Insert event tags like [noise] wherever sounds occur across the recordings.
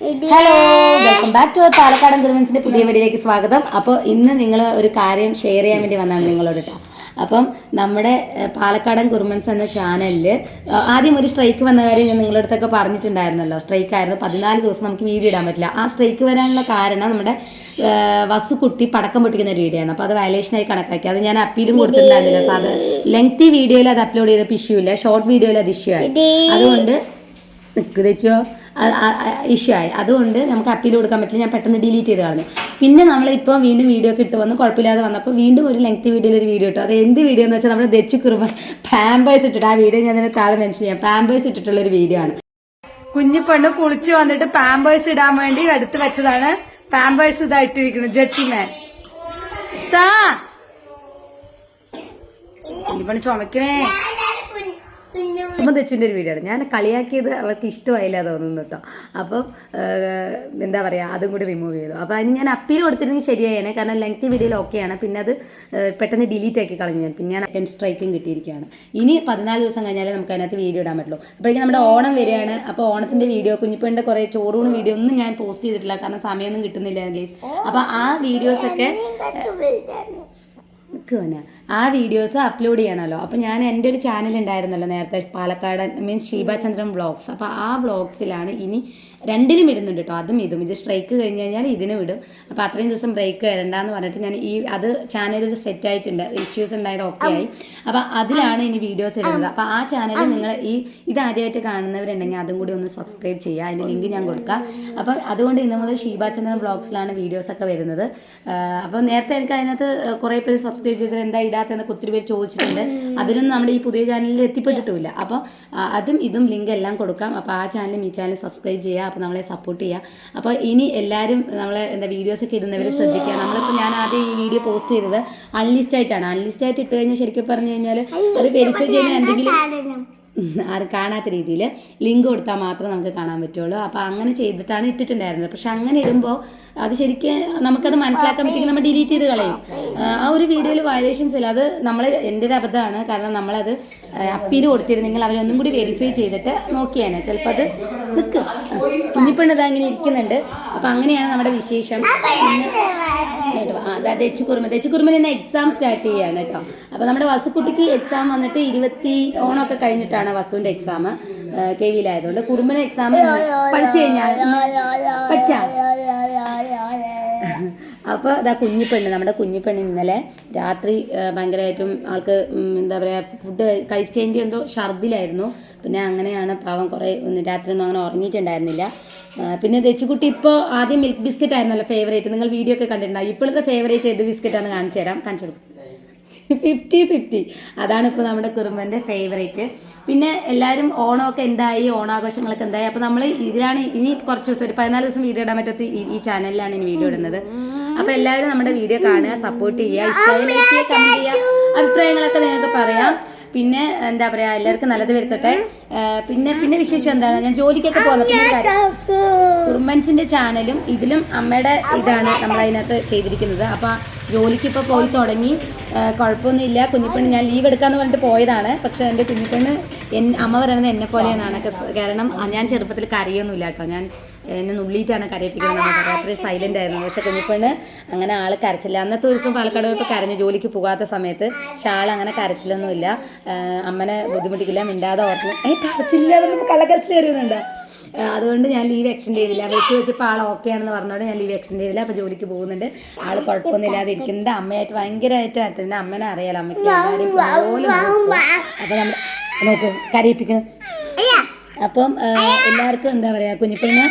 Hello welcome back to പാലക്കാടൻ കുറുമൻസിന്റെ പുതിയ വീഡിയോയിലേക്ക് സ്വാഗതം. അപ്പോൾ ഇന്ന് നിങ്ങൾ ഒരു കാര്യം ഷെയർ ചെയ്യാൻ വേണ്ടി വന്നാണ് നിങ്ങളോട് കേട്ടോ അപ്പം നമ്മുടെ പാലക്കാടൻ കുറുമൻസ് എന്ന ചാനലിൽ ആദ്യം ഒരു സ്ട്രൈക്ക് വന്ന കാര്യം ഞാൻ നിങ്ങളുടെ അടുത്തൊക്കെ പറഞ്ഞിട്ടുണ്ടായിരുന്നല്ലോ. സ്ട്രൈക്ക് ആയിരുന്നു. പതിനാല് ദിവസം നമുക്ക് വീഡിയോ ഇടാൻ പറ്റില്ല. ആ സ്ട്രൈക്ക് വരാനുള്ള കാരണം നമ്മുടെ വസു വസുക്കുട്ടി പടക്കം പൊട്ടിക്കുന്ന ഒരു വീഡിയോ ആണ്. അപ്പോൾ അത് വയലേഷനായി കണക്കാക്കി. അത് ഞാൻ അപ്പീലും കൊടുത്തിട്ടുണ്ടായിരുന്നില്ല. സാധാ ലെങ്തി വീഡിയോയിൽ അത് അപ്ലോഡ് ചെയ്തപ്പോൾ ഇഷ്യൂ ഇല്ല. ഷോർട്ട് വീഡിയോയിൽ അത് ഇഷ്യൂ ആയി. അതുകൊണ്ട് നിൽക്കുക വെച്ചോ. ഇഷ്യൂ ആയി. അതുകൊണ്ട് നമുക്ക് അപ്പീൽ കൊടുക്കാൻ പറ്റില്ല. ഞാൻ പെട്ടെന്ന് ഡിലീറ്റ് ചെയ്ത് കളഞ്ഞു. പിന്നെ നമ്മളിപ്പോൾ വീണ്ടും വീഡിയോ ഒക്കെ ഇട്ട് വന്ന് കുഴപ്പമില്ലാതെ വന്നപ്പോൾ വീണ്ടും ഒരു ലെങ്ത് വീഡിയോയിൽ ഒരു വീഡിയോ ഇട്ടു. അത് എന്ത് വീഡിയോ എന്ന് വെച്ചാൽ നമ്മുടെ ദച്ച് കുറുമ പാമ്പേഴ്സ് ഇട്ടിട്ട് ആ വീഡിയോ ഞാൻ താഴെ മെൻഷൻ ചെയ്യാം. പാമ്പേഴ്സ് ഇട്ടിട്ടുള്ള ഒരു വീഡിയോ ആണ്. കുഞ്ഞു പെണ്ണ് കുളിച്ച് വന്നിട്ട് പാമ്പേഴ്സ് ഇടാൻ വേണ്ടി എടുത്ത് വെച്ചതാണ്. പാമ്പേഴ്സ് ഇതാ ഇട്ടിരിക്കുന്നത് താ. കുഞ്ഞിപ്പണി ദച്ചിന്റെ ഒരു വീഡിയോ ആണ് ഞാൻ കളിയാക്കിയത് അവർക്ക് ഇഷ്ടമായില്ല തോന്നുന്നു കേട്ടോ അപ്പം എന്താ പറയുക അതും കൂടി റിമൂവ് ചെയ്തു അപ്പോൾ അതിന് ഞാൻ അപ്പീൽ കൊടുത്തിരുന്നെങ്കിൽ ശരിയായേനെ കാരണം ലെങ്ത് വീഡിയോയിൽ ഓക്കെയാണ് പിന്നെ അത് പെട്ടെന്ന് ഡിലീറ്റ് ആക്കി കളഞ്ഞു ഞാൻ പിന്നെയാണ് സെക്കൻഡ് സ്ട്രൈക്കും കിട്ടിയിരിക്കുകയാണ് ഇനി പതിനാല് ദിവസം കഴിഞ്ഞാലേ നമുക്ക് അതിനകത്ത് വീഡിയോ ഇടാൻ പറ്റുള്ളൂ അപ്പോഴേക്കും നമ്മുടെ ഓണം വരികയാണ് അപ്പോൾ ഓണത്തിന്റെ വീഡിയോ കുഞ്ഞിപ്പന്റെ കുറേ ചോറൂണ് വീഡിയോ ഒന്നും ഞാൻ പോസ്റ്റ് ചെയ്തിട്ടില്ല കാരണം സമയമൊന്നും കിട്ടുന്നില്ല ഗേസ് അപ്പോൾ ആ വീഡിയോസൊക്കെ നിൽക്കുവന ആ വീഡിയോസ് അപ്ലോഡ് ചെയ്യണമല്ലോ. അപ്പോൾ ഞാൻ എന്റെ ഒരു ചാനൽ ഉണ്ടായിരുന്നല്ലോ നേരത്തെ പാലക്കാട് മീൻസ് ഷീബാചന്ദ്രൻ വ്ളോഗ്സ് അപ്പോൾ ആ വ്ളോഗ്സിലാണ് ഇനി രണ്ടിലും ഇടുന്നുണ്ട് കേട്ടോ അതും ഇതും. ഇത് സ്ട്രൈക്ക് കഴിഞ്ഞ് കഴിഞ്ഞാൽ ഇതിനും ഇടും. അപ്പോൾ അത്രയും ദിവസം ബ്രേക്ക് വരണ്ടെന്ന് പറഞ്ഞിട്ട് ഞാൻ ഈ അത് ചാനലിൽ സെറ്റ് ആയിട്ടുണ്ട്. ഇഷ്യൂസ് ഉണ്ടായത് ഓക്കെ ആയി. അപ്പോൾ അതിലാണ് ഇനി വീഡിയോസ് ഇടുന്നത്. അപ്പോൾ ആ ചാനൽ നിങ്ങൾ ഈ ഇത് ആദ്യമായിട്ട് കാണുന്നവരുണ്ടെങ്കിൽ അതും കൂടി ഒന്ന് സബ്സ്ക്രൈബ് ചെയ്യുക. അതിന്റെ ലിങ്ക് ഞാൻ കൊടുക്കാം. അപ്പോൾ അതുകൊണ്ട് ഇന്ന് മുതൽ ഷീബാചന്ദ്രൻ വ്ളോഗ്സിലാണ് വീഡിയോസ് ഒക്കെ വരുന്നത്. അപ്പോൾ നേരത്തെ എനിക്ക് അതിനകത്ത് കുറേ പേര് സബ്സ്ക്രൈബ് ചെയ്തത് എന്താ ഇടാത്തെന്നൊക്കെ ഒത്തിരി പേര് ചോദിച്ചിട്ടുണ്ട്. അവരൊന്നും നമ്മുടെ ഈ പുതിയ ചാനലിൽ എത്തിപ്പെട്ടിട്ടില്ല അപ്പോൾ ആ, അതും ഇതും ലിങ്ക് എല്ലാം കൊടുക്കാം. അപ്പോൾ ആ ചാനലും ഈ ചാനലും സബ്സ്ക്രൈബ് ചെയ്യുക. അപ്പോൾ നമ്മളെ സപ്പോർട്ട് ചെയ്യുക. അപ്പോൾ ഇനി എല്ലാവരും നമ്മളെ എന്താ വീഡിയോസൊക്കെ ഇടുന്നവരെ ശ്രദ്ധിക്കുക. നമ്മളിപ്പോൾ ഞാൻ ആദ്യം ഈ വീഡിയോ പോസ്റ്റ് ചെയ്തത് അൺലിസ്റ്റ് ആയിട്ടാണ്. അൺലിസ്റ്റ് ആയിട്ട് ഇട്ട് കഴിഞ്ഞാൽ ശരിക്കും പറഞ്ഞു കഴിഞ്ഞാൽ അത് വെരിഫൈ ചെയ്യുന്ന എന്തെങ്കിലും ആരും കാണാത്ത രീതിയിൽ ലിങ്ക് കൊടുത്താൽ മാത്രമേ നമുക്ക് കാണാൻ പറ്റുള്ളൂ. അപ്പോൾ അങ്ങനെ ചെയ്തിട്ടാണ് ഇട്ടിട്ടുണ്ടായിരുന്നത്. പക്ഷെ അങ്ങനെ ഇടുമ്പോൾ അത് ശരിക്കും നമുക്കത് മനസ്സിലാക്കാൻ പറ്റുമെങ്കിൽ നമ്മൾ ഡിലീറ്റ് ചെയ്ത് കളയും. ആ, ഒരു വീഡിയോയിൽ വയലേഷൻസ് ഇല്ല. അത് നമ്മൾ എന്റെ ഒരു അബദ്ധമാണ്. കാരണം നമ്മളത് അപ്പീൽ കൊടുത്തിരുന്നെങ്കിൽ അവരൊന്നും കൂടി വെരിഫൈ ചെയ്തിട്ട് നോക്കിയാണ് ചിലപ്പോൾ അത് നിൽക്കും കുഞ്ഞിപ്പെണ്ണ് അങ്ങനെ ഇരിക്കുന്നുണ്ട്. അപ്പോൾ അങ്ങനെയാണ് നമ്മുടെ വിശേഷം. അതായത് എച്ച് കുറുമ എച്ച് ദച്ചുകുറുമ ഇന്ന് എക്സാം സ്റ്റാർട്ട് ചെയ്യാണ് കേട്ടോ. അപ്പോൾ നമ്മുടെ വസുക്കുട്ടിക്ക് എക്സാം വന്നിട്ട് ഇരുപത്തി ഓണമൊക്കെ കഴിഞ്ഞിട്ടാണ് വസുവിന്റെ എക്സാം കെ വിയിലായതുകൊണ്ട് കുറുമന എക്സാം പഠിച്ചു കഴിഞ്ഞാൽ പഠിച്ചാ? അപ്പോൾ അതാ കുഞ്ഞിപ്പെണ്ണ് നമ്മുടെ കുഞ്ഞിപ്പെണ്ണ് ഇന്നലെ രാത്രി ഭയങ്കരമായിട്ടും ആൾക്ക് എന്താ പറയുക ഫുഡ് കഴിച്ചതിന്റെ എന്തോ ഛർദിലായിരുന്നു പിന്നെ അങ്ങനെയാണ് പാവം കുറേ രാത്രി ഒന്നും അങ്ങനെ ഉറങ്ങിയിട്ടുണ്ടായിരുന്നില്ല. പിന്നെ ദച്ചുകുട്ടി ഇപ്പോൾ ആദ്യം മിൽക്ക് ബിസ്ക്കറ്റ് ആയിരുന്നല്ലോ ഫേവറേറ്റ്. നിങ്ങൾ വീഡിയോ ഒക്കെ കണ്ടിട്ടുണ്ടാവും. ഇപ്പോഴത്തെ ഫേവറേറ്റ് ഏത് ബിസ്ക്കറ്റാണ് കാണിച്ചു തരാം. കാണിച്ചു കൊടുക്കും. Fifty fifty. അതാണ് ഇപ്പോൾ നമ്മുടെ കുറുമ്പന്റെ ഫേവറേറ്റ്. പിന്നെ എല്ലാവരും ഓണമൊക്കെ എന്തായി? ഓണാഘോഷങ്ങളൊക്കെ എന്തായി? അപ്പോൾ നമ്മൾ ഇതിലാണ് ഇനി കുറച്ച് ദിവസം ഒരു പതിനാല് ദിവസം വീഡിയോ ഇടാൻ പറ്റാത്ത ഈ ചാനലിലാണ് ഇനി വീഡിയോ ഇടുന്നത്. അപ്പോൾ എല്ലാവരും നമ്മുടെ വീഡിയോ കാണുക സപ്പോർട്ട് ചെയ്യുക ഇഷ്ടമായി ലൈക്ക് ചെയ്യുക കമന്റ് ചെയ്യുക അഭിപ്രായങ്ങളൊക്കെ നിങ്ങൾക്ക് പറയാം. പിന്നെ എന്താ പറയാ എല്ലാവർക്കും നല്ലത് വരുത്തട്ടെ. പിന്നെ പിന്നെ വിശേഷം എന്താണ്? ഞാൻ ജോലിക്കൊക്കെ പോകുന്നത് കുറുമ്പൻസിന്റെ ചാനലും ഇതിലും അമ്മയുടെ ഇതാണ് നമ്മൾ അതിനകത്ത് ചെയ്തിരിക്കുന്നത്. അപ്പൊ ജോലിക്ക് ഇപ്പോൾ പോയി തുടങ്ങി. കുഴപ്പമൊന്നും കുഴപ്പമൊന്നുമില്ല കുഞ്ഞിപ്പെണ്ണ് ഞാൻ ലീവ് എടുക്കാന്ന് പറഞ്ഞിട്ട് പോയതാണ്. പക്ഷെ എന്റെ കുഞ്ഞിപ്പെണ്ണ് എൻ അമ്മ പറയുന്നത് എന്നെ പോലെയാണ് കാരണം ഞാൻ ചെറുപ്പത്തിൽ കരയൊന്നുമില്ല കേട്ടോ. ഞാൻ എന്നെ നുള്ളിയിട്ടാണ് കരയിപ്പിക്കുന്നത്. നമ്മൾ രാത്രി സൈലന്റ് ആയിരുന്നു. പക്ഷെ കുഞ്ഞിപ്പെണ്ണ് അങ്ങനെ ആൾ കരച്ചില്ല. അന്നത്തെ ദിവസം പാലക്കാട് പോയപ്പോൾ കരഞ്ഞു ജോലിക്ക് പോകാത്ത സമയത്ത് പക്ഷെ ആൾ അങ്ങനെ കരച്ചിലൊന്നുമില്ല. അമ്മനെ ബുദ്ധിമുട്ടിക്കില്ല മിണ്ടാതെ ഓർമ്മ ഏ കരച്ചില്ല പറഞ്ഞപ്പോൾ കള്ളക്കരച്ചിൽ കയറിയുന്നുണ്ടോ അതുകൊണ്ട് ഞാൻ ലീവ് എക്സ്റ്റെൻഡ് ചെയ്തില്ല. വെച്ച് വെച്ചപ്പോൾ ആൾ ഓക്കെ ആണെന്ന് പറഞ്ഞോണ്ട് ഞാൻ ലീവ് എക്സ്റ്റെൻഡ് ചെയ്തില്ല. അപ്പോൾ ജോലിക്ക് പോകുന്നുണ്ട്. ആൾ കുഴപ്പമൊന്നുമില്ലാതെ ഇരിക്കുന്നുണ്ട് അമ്മയായിട്ട് ഭയങ്കരമായിട്ട് അടുത്തുണ്ട് അമ്മനെ അറിയാലോ. അമ്മയ്ക്ക് എല്ലാവരും പോലെ അപ്പോൾ നമ്മൾ നോക്ക്. കരയിപ്പിക്കണം അപ്പം എല്ലാവർക്കും എന്താ പറയുക കുഞ്ഞിപ്പെണ്ണ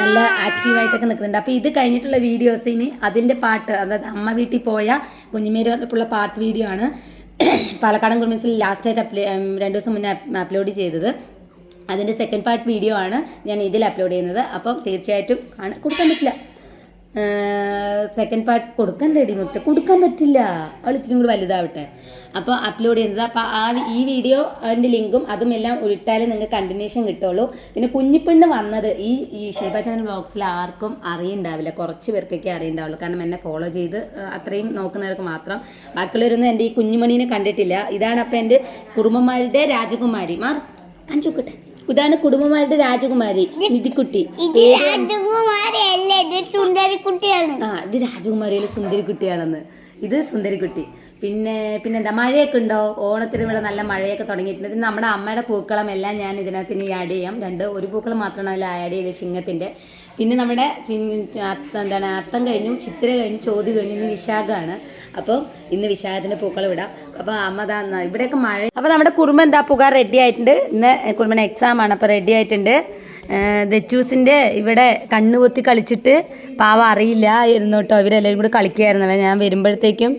നല്ല ആക്റ്റീവായിട്ടൊക്കെ നിൽക്കുന്നുണ്ട്. അപ്പോൾ ഇത് കഴിഞ്ഞിട്ടുള്ള വീഡിയോസ് ഇനി അതിന്റെ പാട്ട് അതായത് അമ്മ വീട്ടിൽ പോയ കുഞ്ഞിമേര് വന്നപ്പോഴുള്ള പാട്ട് വീഡിയോ ആണ് [coughs] പാലക്കാടൻ കുടുംബത്തിൽ ലാസ്റ്റായിട്ട് അപ്ലോ രണ്ട് ദിവസം മുന്നേ അപ്ലോഡ് ചെയ്തത്. അതിന്റെ സെക്കൻഡ് പാർട്ട് വീഡിയോ ആണ് ഞാൻ ഇതിൽ അപ്ലോഡ് ചെയ്യുന്നത്. അപ്പം തീർച്ചയായിട്ടും കാണാൻ കൊടുക്കാൻ പറ്റില്ല. സെക്കൻഡ് പാർട്ട് കൊടുക്കാൻ റെഡി മുത്ത്. കൊടുക്കാൻ പറ്റില്ല. അവൾ ഇച്ചിരി കൂടി വലുതാവട്ടെ. അപ്പോൾ അപ്ലോഡ് ചെയ്യുന്നത്. അപ്പോൾ ആ ഈ വീഡിയോ അതിന്റെ ലിങ്കും അതും എല്ലാം ഇട്ടാലേ നിങ്ങൾക്ക് കണ്ടിന്യൂഷൻ കിട്ടുള്ളൂ. പിന്നെ കുഞ്ഞിപ്പെണ്ണ് വന്നത് ഈ ഈ ബോക്സിൽ ആർക്കും അറിയണ്ടാവില്ല. കുറച്ച് പേർക്കൊക്കെ അറിയുണ്ടാവുള്ളൂ. കാരണം എന്നെ ഫോളോ ചെയ്ത് അത്രയും നോക്കുന്നവർക്ക് മാത്രം. ബാക്കിയുള്ളവരൊന്നും എന്റെ ഈ കുഞ്ഞുമണീനെ കണ്ടിട്ടില്ല. ഇതാണ് അപ്പോൾ എന്റെ കുടുംബന്മാരുടെ രാജകുമാരി. മാർ കാണിച്ചു നോക്കട്ടെ ഇതാണ് കുടുംബമാരുടെ രാജകുമാരി നിധിക്കുട്ടി. ആ ഇത് രാജകുമാരിയിലെ സുന്ദരിക്കുട്ടിയാണെന്ന്. ഇത് സുന്ദരിക്കുട്ടി. പിന്നെ പിന്നെന്താ മഴയൊക്കെ ഉണ്ടോ? ഓണത്തിന് ഇവിടെ നല്ല മഴയൊക്കെ തുടങ്ങിയിട്ടുണ്ട്. നമ്മുടെ അമ്മയുടെ പൂക്കളം എല്ലാം ഞാൻ ഇതിനകത്ത് ഇനി ആഡ് ചെയ്യാം. രണ്ട് ഒരു പൂക്കളം മാത്രമാണ് അതിൽ ആഡ് ചെയ്തത് ചിങ്ങത്തിന്റെ. പിന്നെ നമ്മുടെ എന്താണ്? അർത്ഥം കഴിഞ്ഞു ചിത്തിര കഴിഞ്ഞു ചോതി കഴിഞ്ഞു ഇന്ന് വിശാഖമാണ് അപ്പം ഇന്ന് വിശാഖത്തിന്റെ പൂക്കൾ വിടാം. അപ്പോൾ അമ്മ ഇവിടെയൊക്കെ മഴ അപ്പോൾ നമ്മുടെ കുറുമ എന്താ പുക റെഡി ആയിട്ടുണ്ട്. ഇന്ന് കുറുമ്പന് എക്സാം ആണ്. അപ്പോൾ റെഡി ആയിട്ടുണ്ട്. ദച്ചൂസിന്റെ ഇവിടെ കണ്ണുപൊത്തി കളിച്ചിട്ട് പാവ അറിയില്ല ഇരുന്നു കേട്ടോ ഇവരെല്ലാവരും കൂടെ കളിക്കുകയായിരുന്നു. ഞാൻ വരുമ്പോഴത്തേക്കും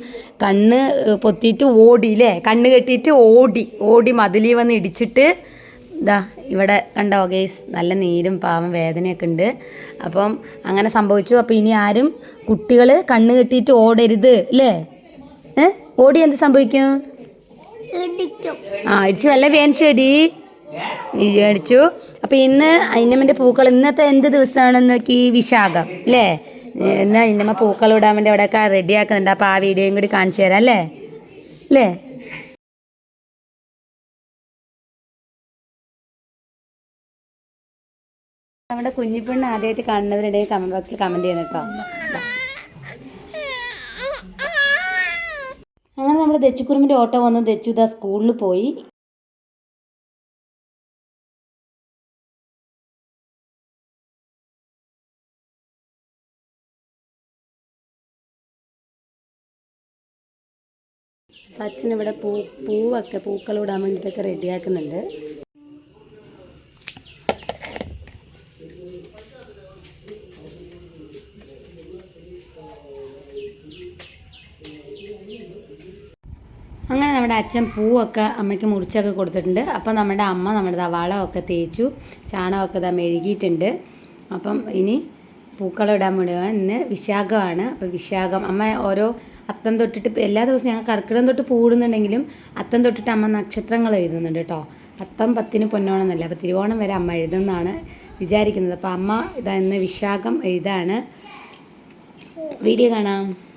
കണ്ണ് പൊത്തിയിട്ട് ഓടി അല്ലേ കണ്ണ് കെട്ടിയിട്ട് ഓടി ഓടി മതിലി വന്ന് ഇടിച്ചിട്ട് ഇതാ ഇവിടെ കണ്ടോ ഗേസ് നല്ല നീരും പാവം വേദനയൊക്കെ ഉണ്ട്. അപ്പം അങ്ങനെ സംഭവിച്ചു. അപ്പം ഇനി ആരും കുട്ടികൾ കണ്ണ് കെട്ടിയിട്ട് ഓടരുത് അല്ലേ? ഏ? ഓടി എന്ത് സംഭവിക്കും? ആ ഇടിച്ചു. നല്ല വേനിച്ചടി വിചാരിച്ചു അപ്പം ഇന്ന് അയിനമ്മന്റെ പൂക്കൾ ഇന്നത്തെ എന്ത് ദിവസമാണെന്ന് നോക്കി വിശാഖം അല്ലേ? എന്നാൽ അയിനമ്മ പൂക്കൾ ഇടാൻ വേണ്ടി അവിടെയൊക്കെ റെഡി ആക്കുന്നുണ്ട്. അപ്പൊ ആ വീഡിയോയും കൂടി കാണിച്ചു തരാം അല്ലേ? അല്ലേ? നമ്മുടെ കുഞ്ഞിപ്പെണ്ണ് ആദ്യമായിട്ട് കാണുന്നവരുടെ കമന്റ് ബോക്സിൽ കമന്റ് ചെയ്യണം കേട്ടോ. അങ്ങനെ നമ്മുടെ ദച്ചുക്കുറുമ്പിന്റെ ഓട്ടോ വന്നു. ദച്ചു ദാ സ്കൂളിൽ പോയി. അച്ഛൻ ഇവിടെ പൂ പൂവൊക്കെ പൂക്കൾ ഇടാൻ വേണ്ടിയിട്ടൊക്കെ റെഡിയാക്കുന്നുണ്ട് അങ്ങനെ നമ്മുടെ അച്ഛൻ പൂവൊക്കെ അമ്മയ്ക്ക് മുറിച്ചൊക്കെ കൊടുത്തിട്ടുണ്ട്. അപ്പം നമ്മുടെ അമ്മ നമ്മുടെ വളമൊക്കെ തേച്ചു ചാണകമൊക്കെ ഇതാ മെഴുകിയിട്ടുണ്ട്. അപ്പം ഇനി പൂക്കളം ഇടാൻ വേണ്ടി ഇന്ന് വിശാഖമാണ്. അപ്പം വിശാഖം അമ്മ ഓരോ അത്തം തൊട്ടിട്ട് എല്ലാ ദിവസവും ഞങ്ങൾ കർക്കിടം തൊട്ട് പൂടുന്നുണ്ടെങ്കിലും അത്തം തൊട്ടിട്ട് അമ്മ നക്ഷത്രങ്ങൾ എഴുതുന്നുണ്ട് കേട്ടോ. അത്തം പത്തിന് പൊന്നോണം എന്നല്ല അപ്പോൾ തിരുവോണം വരെ അമ്മ എഴുതുന്നതാണ് വിചാരിക്കുന്നത്. അപ്പോൾ അമ്മ ഇതാ ഇന്ന് വിശാഖം എഴുതാണ്. വീഡിയോ കാണാം.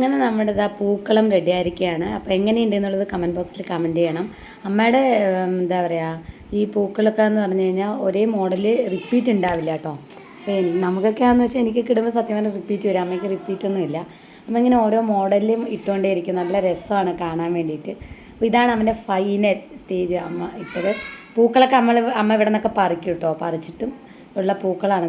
അങ്ങനെ നമ്മുടെ ഇതാ പൂക്കളം റെഡി ആയിരിക്കുകയാണ് അപ്പോൾ എങ്ങനെയുണ്ട് എന്നുള്ളത് കമന്റ് ബോക്സിൽ കമന്റ് ചെയ്യണം. അമ്മയുടെ എന്താ പറയുക ഈ പൂക്കളൊക്കെ എന്ന് പറഞ്ഞു കഴിഞ്ഞാൽ ഒരേ മോഡൽ റിപ്പീറ്റ് ഉണ്ടാവില്ല കേട്ടോ അപ്പോൾ നമുക്കൊക്കെയാണെന്ന് വെച്ചാൽ എനിക്ക് കിടുമ്പോൾ സത്യം പറഞ്ഞാൽ റിപ്പീറ്റ് വരും. അമ്മയ്ക്ക് റിപ്പീറ്റ് ഒന്നും ഇല്ല. അപ്പം ഇങ്ങനെ ഓരോ മോഡലിലും ഇട്ടുകൊണ്ടേ ഇരിക്കും നല്ല രസമാണ് കാണാൻ വേണ്ടിയിട്ട് അപ്പോൾ ഇതാണ് അമ്മന്റെ ഫൈനൽ സ്റ്റേജ് അമ്മ ഇട്ടത്. പൂക്കളൊക്കെ നമ്മൾ അമ്മ ഇവിടെ നിന്നൊക്കെ പറിക്കും കേട്ടോ പറിച്ചിട്ടും ഉള്ള പൂക്കളാണ്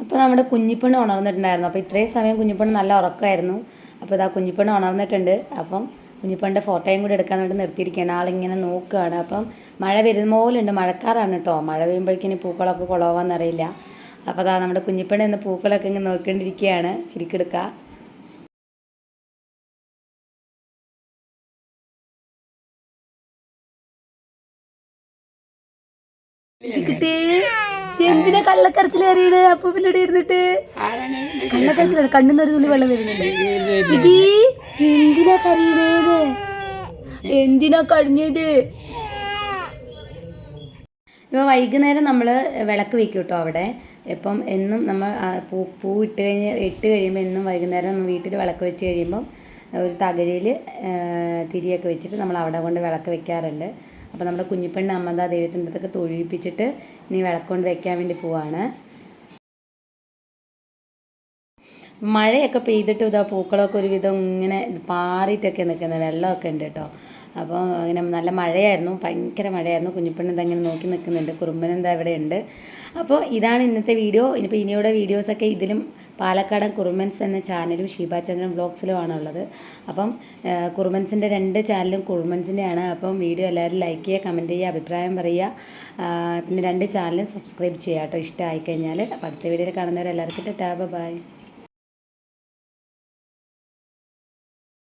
അപ്പോൾ നമ്മുടെ കുഞ്ഞിപ്പണ് ഉണർന്നിട്ടുണ്ടായിരുന്നു. അപ്പോൾ ഇത്രയും സമയം കുഞ്ഞിപ്പണ് നല്ല ഉറക്കമായിരുന്നു. അപ്പോൾ ഇതാ കുഞ്ഞിപ്പണ് ഉണർന്നിട്ടുണ്ട്. അപ്പം കുഞ്ഞിപ്പണിന്റെ ഫോട്ടോയും കൂടി എടുക്കാൻ വേണ്ടി നിർത്തിയിരിക്കുകയാണ്. ആളിങ്ങനെ നോക്കുകയാണ്. അപ്പം മഴ വരുന്ന പോലുണ്ട് മഴക്കാറാണ് കേട്ടോ. മഴ പെയ്യുമ്പോഴേക്കിനി പൂക്കളൊക്കെ കുളവാന്നറിയില്ല. അപ്പോൾ അതാ നമ്മുടെ കുഞ്ഞിപ്പണി എന്ന പൂക്കളൊക്കെ ഇങ്ങനെ നോക്കിക്കൊണ്ടിരിക്കുകയാണ്. ചിരിക്കെടുക്കുക. എന്തിനാ കള്ളക്കരച്ചിൽ കയറിയത് അപ്പൊ പിന്നെ ഇരുന്നിട്ട് കള്ളക്കരച്ചിലാണ്. കണ്ണിന്ന് ഒരു തുള്ളി വെള്ളം വരുന്നുണ്ട്. ഇത് എന്തിനാ കരയണേത് എന്തിനാ കഴിഞ്ഞത് ഇപ്പൊ വൈകുന്നേരം നമ്മൾ വിളക്ക് വെക്കും കേട്ടോ അവിടെ. ഇപ്പം എന്നും നമ്മൾ പൂ പൂ ഇട്ട് കഴിഞ്ഞ് ഇട്ട് കഴിയുമ്പോൾ എന്നും വൈകുന്നേരം നമ്മൾ വീട്ടിൽ വിളക്ക് വെച്ച് കഴിയുമ്പം ഒരു തകഴിയിൽ തിരിയൊക്കെ വെച്ചിട്ട് നമ്മൾ അവിടെ കൊണ്ട് വിളക്ക് വെക്കാറുണ്ട്. അപ്പോൾ നമ്മുടെ കുഞ്ഞിപ്പെണ്ണ് അമ്മദാ ദൈവത്തിന്റെ അടുത്തൊക്കെ തൊഴിപ്പിച്ചിട്ട് നീ വിളക്കൊണ്ട് വയ്ക്കാൻ വേണ്ടി പോവാണ്. മഴയൊക്കെ പെയ്തിട്ട് ഇതാ പൂക്കളൊക്കെ ഒരുവിധം ഇങ്ങനെ പാറിയിട്ടൊക്കെ നിൽക്കുന്നത് വെള്ളമൊക്കെ ഉണ്ട് കേട്ടോ. അപ്പോൾ ഇങ്ങനെ നല്ല മഴയായിരുന്നു ഭയങ്കര മഴയായിരുന്നു. കുഞ്ഞിപ്പെണ്ണ് എന്താ ഇങ്ങനെ നോക്കി നിൽക്കുന്നുണ്ട്. കുറുമ്പനെന്താ ഇവിടെ ഉണ്ട് അപ്പോൾ ഇതാണ് ഇന്നത്തെ വീഡിയോ. ഇനിയിപ്പോൾ ഇനിയുടെ വീഡിയോസൊക്കെ ഇതിലും പാലക്കാടൻ കുറുമൻസ് എന്ന ചാനലും ഷീബാചന്ദ്രൻ വ്ളോഗ്സിലുമാണ് ഉള്ളത് അപ്പം കുറുമൻസിന്റെ രണ്ട് ചാനലും കുറുമൻസിന്റെയാണ് അപ്പം വീഡിയോ എല്ലാവരും ലൈക്ക് ചെയ്യുക കമന്റ് ചെയ്യുക അഭിപ്രായം പറയുക. പിന്നെ രണ്ട് ചാനലും സബ്സ്ക്രൈബ് ചെയ്യുക കേട്ടോ. ഇഷ്ടമായി കഴിഞ്ഞാൽ അടുത്ത വീഡിയോയിൽ കാണുന്നവരെല്ലാവർക്കും ടാബ് ബൈ.